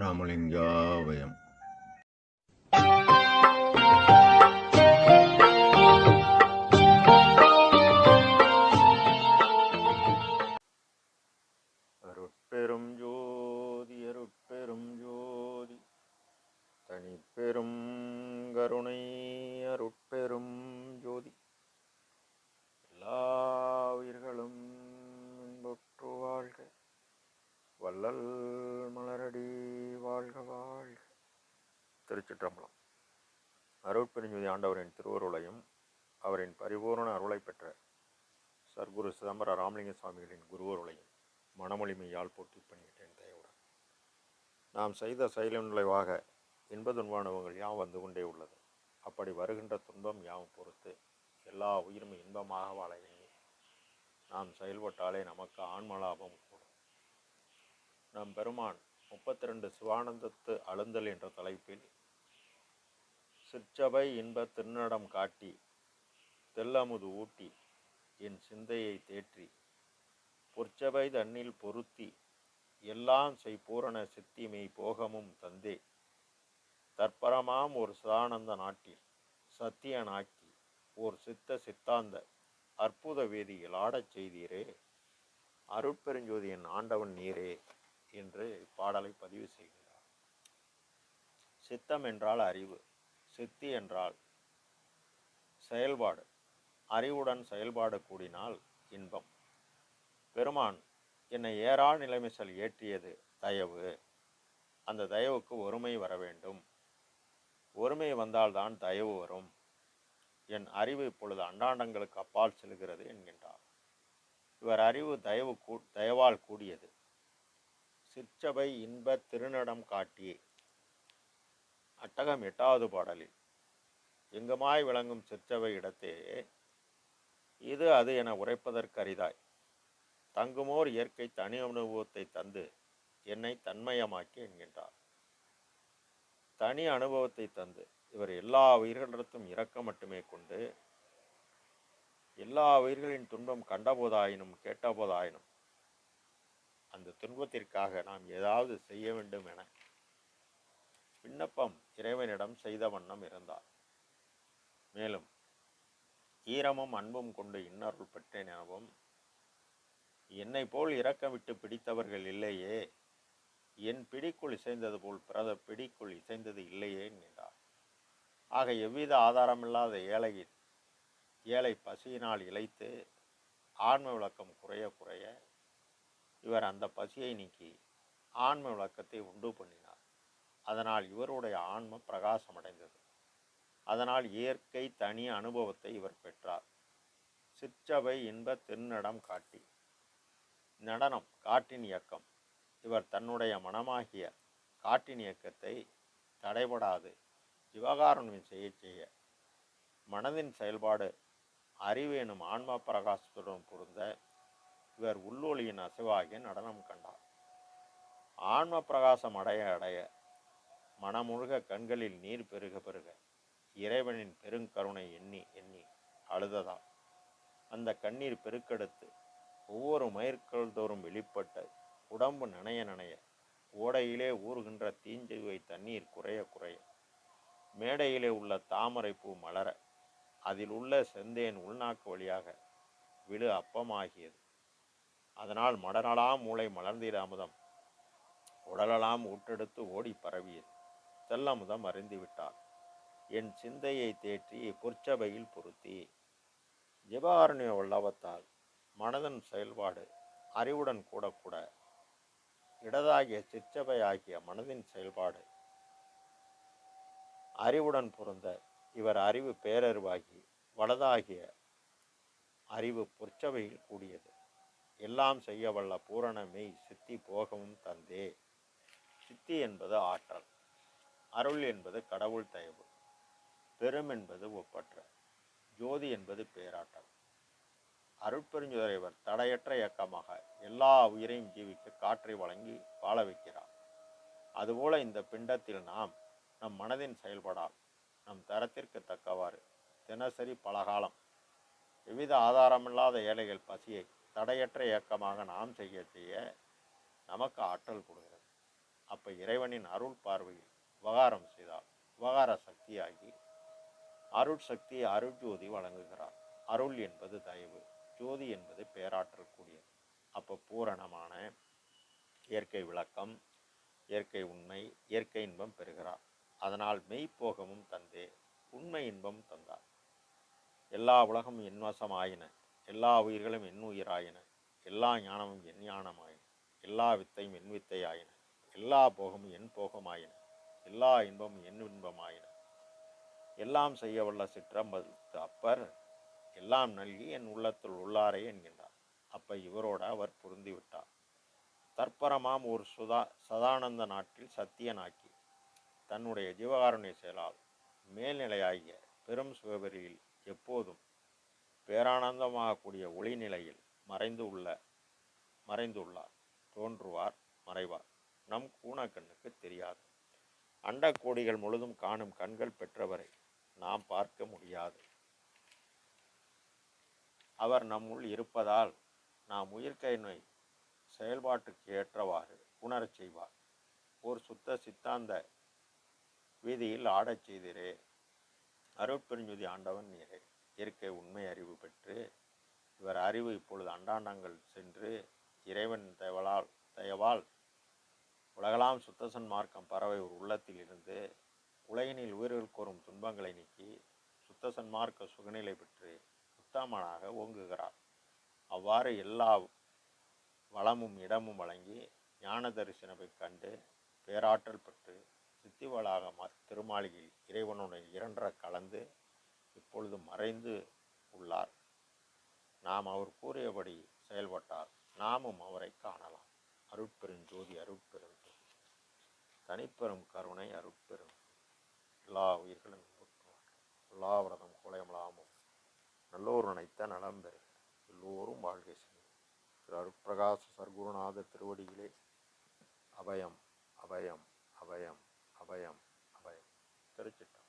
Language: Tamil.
ராமலிங்காவயம் அருட்பெரும் ஜோதி அருட்பெரும் ஜோதி. தனிப்பெரும் கருணை அருட்பெரும் ஜோதி. எல்லா உயிர்களும் இன்புற்று வாழ்க. வள்ளல் மலரடி வாழ்க வாழ்க. திருச்சிற்றம்பலம். அருட்பெருஞ்சுதி ஆண்டவரின் திருவருளையும் அவரின் பரிபூரண அருளை பெற்ற சர்க்குரு சிதம்பர ராமலிங்க சுவாமிகளின் குருவருளையும் மனமொழிமையால் போட்டி பணியிட்டேன் தயவுடன். நாம் செய்த செயலின் நுழைவாக இன்ப துன்பானவங்கள் யாம் வந்து கொண்டே உள்ளது. அப்படி வருகின்ற துன்பம் யாவும் பொறுத்து எல்லா உயிரும் இன்பமாக வாழ நாம் செயல்பட்டாலே நமக்கு ஆன்மலாபம் கூடும். நம் பெருமான் முப்பத்தி ரெண்டு சிவானந்தத்து அழுந்தல் என்ற தலைப்பில் சிற்சபை இன்ப திருநடம் காட்டி தெல்லமுது ஊட்டி என் சிந்தையை தேற்றி பொற்சபை தன்னில் பொருத்தி எல்லாம் செய் பூரண சித்திமை போகமும் தந்தே தற்பரமாம் ஒரு சிதானந்த நாட்டில் சத்தியனாக்கி ஓர் சித்த சித்தாந்த அற்புத வேதியில் ஆடச் செய்தீரே அருட்பெருஞ்சோதியின் ஆண்டவன் நீரே. என்று இப்பாடலை பதிவு செய்கிறார். சித்தம் என்றால் அறிவு சித்தி என்றால் செயல்பாடு. அறிவுடன் செயல்பாடு கூடினால் இன்பம். பெருமான் என்னை ஏறா நிலைமிசல் ஏற்றியது தயவு. அந்த தயவுக்கு ஒருமை வர வேண்டும். ஒருமை வந்தால்தான் தயவு வரும். என் அறிவு இப்பொழுது அண்டாண்டங்களுக்கு அப்பால் செல்கிறது என்கின்றார். இவர் அறிவு தயவு கூ தயவால் கூடியது. சிற்சபை இன்ப திருநடம் காட்டி அட்டகம் எட்டாவது பாடலில் எங்குமாய் விளங்கும் சிற்றவை இடத்தே இது அது என உரைப்பதற்கு அரிதாய் தங்குமோர் இயற்கை தனி அனுபவத்தை தந்து என்னை தன்மயமாக்கி என்கின்றார். தனி அனுபவத்தை தந்து இவர் எல்லா உயிர்களிடத்தும் இரக்கம் மட்டுமே கொண்டு எல்லா உயிர்களின் துன்பம் கண்டபோதாயினும் கேட்டபோதாயினும் அந்த துன்பத்திற்காக நாம் ஏதாவது செய்ய வேண்டும் என விண்ணப்பம் இறைவனிடம் செய்த வண்ணம் இருந்தார். மேலும் ஈரமும் அன்பும் கொண்டு இன்னருள் பெற்றேன் எனவும் என்னை போல் இரக்கம் விட்டு பிடித்தவர்கள் இல்லையே என் பிடிக்குள் இசைந்தது போல் பிறத பிடிக்குள் இசைந்தது இல்லையே என்கின்றார் ஆக எவ்வித ஆதாரமில்லாத ஏழையின் ஏழை பசியினால் இழைத்து ஆன்ம விளக்கம் குறைய குறைய இவர் அந்த பசியை நீக்கி ஆன்ம விளக்கத்தை உண்டு பண்ணினார். அதனால் இவருடைய ஆன்ம பிரகாசமடைந்தது. அதனால் இயற்கை தனி அனுபவத்தை இவர் பெற்றார். சிற்றவை இன்ப திருநடம் காட்டி. நடனம் காட்டின் இயக்கம். இவர் தன்னுடைய மனமாகிய காட்டின் இயக்கத்தை தடைபடாது. ஜிவகாருண்யம் செய்ய செய்ய. மனதின் செயல்பாடு அறிவு எனும் ஆன்ம பிரகாசத்துடன் பொருந்த இவர் உள்ளொளியின் அசைவாகிய நடனம் கண்டார். ஆன்ம பிரகாசம் அடைய அடைய மனமுழுக கண்களில் நீர் பெருக பெருக இறைவனின் பெருங்கருணை எண்ணி எண்ணி அழுததால் அந்த கண்ணீர் பெருக்கெடுத்து ஒவ்வொரு மயிர்கள் தோறும் வெளிப்பட்ட உடம்பு நனைய நனைய ஓடையிலே ஊறுகின்ற தீஞ்சுவை தண்ணீர் குறைய குறைய மேடையிலே உள்ள தாமரை பூ மலர அதில் உள்ள செந்தேன் உள்நாக்கு வழியாக விழு அப்பமாகியது. அதனால் மடனலாம் மூளை மலர்ந்தீர் அமுதம். உடலலாம் ஊட்டெடுத்து ஓடி பரவியது. செல்லமுதம் அறிந்து விட்டார் என் சிந்தையை தேற்றி பொற்சபையில் பொருத்தி ஜிபாரண்ய உள்ளவத்தால் மனதன் செயல்பாடு அறிவுடன் கூட கூட இடதாகிய சிற்றபை ஆகிய மனதின் செயல்பாடு அறிவுடன் பொருந்த இவர் அறிவு பேரறிவாகி வலதாகிய அறிவு பொற்சபையில் கூடியது. எல்லாம் செய்ய வல்ல பூரண சித்தி போகவும் தந்தே. சித்தி என்பது ஆற்றல். அருள் என்பது கடவுள் தயவு. பெரும் என்பது ஒப்பற்ற. ஜோதி என்பது பேராற்றல். அருட்பெருஞ்சுறைவர் தடையற்ற இயக்கமாக எல்லா உயிரையும் ஜீவிக்க காற்றை வழங்கி வாழ வைக்கிறார். அதுபோல இந்த பிண்டத்தில் நாம் நம் மனதின் செயல்படால் நம் தரத்திற்கு தக்கவாறு தினசரி பலகாலம் எவ்வித ஆதாரமில்லாத ஏழைகள் பசியை தடையற்ற இயக்கமாக நாம் செய்ய செய்ய நமக்கு ஆற்றல் கொடுக்கிறது. அப்போ இறைவனின் அருள் பார்வையில் உபகாரம் செய்தால் உபகார சக்தியாகி அருள் சக்தி அருட்ஜோதி வழங்குகிறார். அருள் என்பது தயவு ஜோதி என்பது பேராற்றல் கூடியது. அப்போ பூரணமான இயற்கை விளக்கம் இயற்கை உண்மை இயற்கை இன்பம் பெறுகிறார். அதனால் மெய்ப்போகமும் தந்தே உண்மை இன்பம் தந்தார். எல்லா உலகமும் இன்வசமாயின. எல்லா உயிர்களும் என் உயிராயின. எல்லா ஞானமும் என் ஞானமாயின. எல்லா வித்தையும் என் வித்தையாயின. எல்லா போகமும் என் போகமாயின. எல்லா இன்பமும் என் இன்பமாயின. எல்லாம் செய்ய வல்ல சிற்றம்பலத்து அப்பர் எல்லாம் நல்கி என் உள்ளத்தில் உள்ளாரே என்கின்றார். அப்ப இவரோட அவர் பொருந்திவிட்டார். தற்பரமாம் ஒரு சுதா சதானந்த நாட்டில் சத்தியனாக்கி தன்னுடைய ஜீவகாருண்ய செயலால் மேல்நிலையாகிய பெரும் சிவபெரியில் எப்போதும் பேரானந்தமாகக்கூடிய ஒளி நிலையில் மறைந்து உள்ள மறைந்துள்ளார் தோன்றுவார் மறைவார். நம் கூணக்கண்ணுக்கு தெரியாது. அண்டக்கோடிகள் முழுதும் காணும் கண்கள் பெற்றவரை நாம் பார்க்க முடியாது. அவர் நம்முள் இருப்பதால் நாம் உயிர்க்கையினை செயல்பாட்டுக்கு ஏற்றவாறு உணரச் செய்வார். ஓர் சுத்த சித்தாந்த வீதியில் ஆடச் செய்திரே. அருட்பெருஞ்சுதி ஆண்டவன் நீரே. இயற்கை உண்மை அறிவு பெற்று இவர் அறிவு இப்பொழுது அண்டாண்டங்கள் சென்று இறைவன் தயவலால் தயவால் உலகலாம் சுத்தசன் மார்க்கம் பறவை ஒரு உள்ளத்தில் இருந்து உலகினில் உயிர்கள் கோரும் துன்பங்களை நீக்கி சுத்தசன் மார்க்க சுகநிலை பெற்று உத்தமனாக ஓங்குகிறார். அவ்வாறு எல்லா வளமும் இடமும் வழங்கி ஞான தரிசனத்தை கண்டு பேராற்றல் பெற்று சித்திவளாக திருமாளிகையில் இறைவனுடன் இரண்டர கலந்து இப்பொழுது மறைந்து உள்ளார். நாம் அவர் கூறியபடி செயல்பட்டால் நாமும் அவரை காணலாம். அருட்பெருஞ்சோதி அருட்பெரும் தனிப்பெரும் கருணை அருட்பெரும் எல்லா உயிர்களும் எல்லா விரதம் குலையமலாமும் நல்லோர் நினைத்த நலம் பெறுக. எல்லோரும் வாழ்க்கை செய்யும் திரு அருட்பிரகாச சர்க்குருநாத திருவடியிலே அபயம் அபயம் அபயம் அபயம் அபயம். திருச்சிட்ட